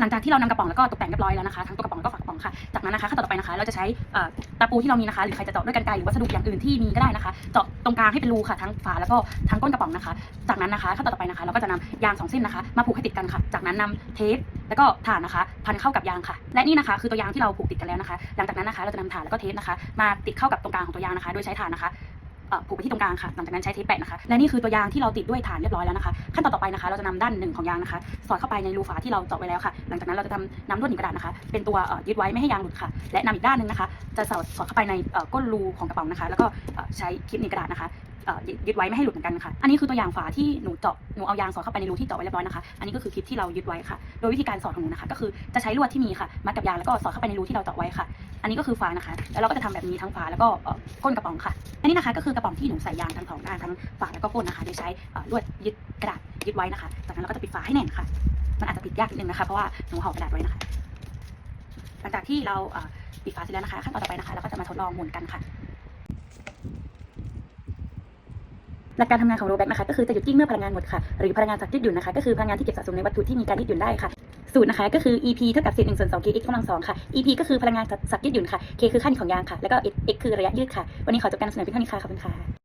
หลังจากที่เรานำกระป๋องแล้วก็ตกแต่งเรียบร้อยแล้วนะคะทั้งตัวกระป๋องแล้วก็ฝากระป๋องค่ะจากนั้นนะคะขั้นตอนต่อไปนะคะ เราจะใช้ตะปูที่เรามีนะคะ หรือใครจะเจาะด้วยกันไกรหรือวัสดุอย่างอื่นที่มีก็ได้นะคะ เจาะตรงกลางให้เป็นรูค่ะทั้งฝาแล้วก็ทั้งก้นกระป๋องนะคะ จากนั้นนะคะขั้นตอนต่อไปนะคะ เราก็จะนำยางสองเส้นนะคะ มาผูกให้ติดกันค่ะ จากนั้นนำเทปแล้วก็ถ่านนะคะ พันเข้ากับยางค่ะ และนี่นะคะ คือตัวยางที่เราผูกติดกันแล้วนะคะ หลังจากนั้นนะคะ เราจะนำถ่านแล้วก็เทปนะคะ มาติดเข้ากับตรงกลางของตัวยางนะคะ โดยใช้ถ่านนะคะ ผูกไปที่ตรงกลางค่ะ หลังจากนั้นใช้เทปแปะนะคะ และนี่คือตัวยางที่เราติดด้วยถ่านเรียบร้อยแล้วนะคะ ขั้นตอนต่อไปนะคะ เราจะนำด้านหนึ่งของยางนะคะ สอดเข้าไปในรูฝาที่เราเจาะไว้แล้วค่ะ หลังจากนั้นเราจะทำน้ำลวดหนีบกระดาษนะคะ เป็นตัวยึดไว้ไม่ให้ยางหลุดค่ะ และนำอีกด้านหนึ่งนะคะ จะสอดสอดเข้าไปในก้นรูของกระป๋องนะคะ แล้วก็ใช้คลิปหนีบกระดาษนะคะยึดยึดไว้ไม่ให้หลุดเหมือนกันค่ะ อันนี้คือตัวอย่างฝาที่หนูเจาะ หนูเอายางสอดเข้าไปในรูที่เจาะไว้เรียบร้อยนะคะ อันนี้ก็คือคลิปที่เรายึดไว้ค่ะ โดยวิธีการสอดของหนูนะคะ ก็คือจะใช้ลวดที่มีค่ะ มัดกับยางแล้วก็สอดเข้าไปในรูที่เราเจาะไว้ค่ะ นนี้ก็คือฝานะคะ แล้วเราก็จะทำแบบนี้ทั้งฝาแล้วก็ก้นกระป๋องค่ะ อันนี้นะคะก็คือกระป๋องที่หนูใส่ยางทั้งสองด้านทั้งฝาแล้วก็ก้นนะคะ โดยใช้ลวดยึดกระดาษยึดไว้นะคะ จากนั้นเราก็จะปิดฝาให้แน่นค่ะ มันอาจจะปิดยากนิดนึงนะคะ เพราะว่าหนูห่อกระดาษไว้นะคะ หลังจากที่เราปิดฝาเสร็จแล้วนะคะขั้นตอนต่อไปนะคะเราก็จะมาทดลองหมุนกันค่ะหลักการทำงานของโรแบกนะคะก็คือจะหยุดกิ้งเมื่อพลังงานหมดค่ะหรือพลังงานจากยืดหยุ่นนะคะก็คือพลังงานที่เก็บสะสมในวัตถุที่มีการยืดหยุ่นได้ค่ะ สูตรนะคะก็คือ EP เท่ากับเศษหนึ่งส่วนสอง kx กำลังสองค่ะ EP ก็คือพลังงานสักยืดหยุ่นค่ะ k คือค่าของยางค่ะ แล้วก็ x คือระยะยืดค่ะ วันนี้ขอจบการนำเสนอเพียงเท่านี้ค่ะ ขอบคุณค่ะ